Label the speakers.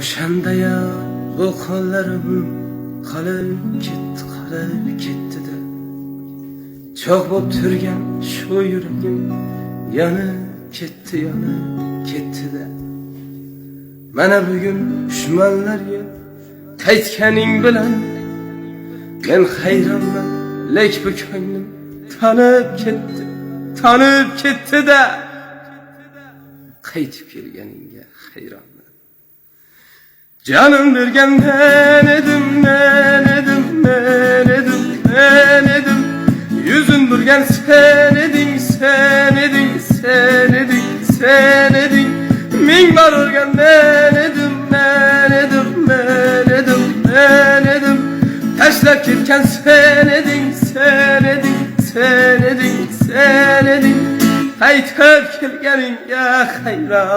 Speaker 1: O'shanda bu qo'llarim qolib ketdi qolib ketdi-da Cho'g' bo'lib turgan shu yuragim yonib ketdi yonib ketdi-da Mana bugun dushmanlarga qaytganing bilan men hayronman lek bu ko'nglim tanib ketdi tanib ketdi-da qaytib kelganingga hayronman Canım bergen ben edim, ben edim, ben edim, ben edim Yüzün burgen sen edin, sen edin, sen edin, sen edin Min bar organ ben edim, ben edim, ben edim, ben edim Taşlak ketken sen edin, sen edin, sen edin, sen edin Haytır kelgenin ya hayran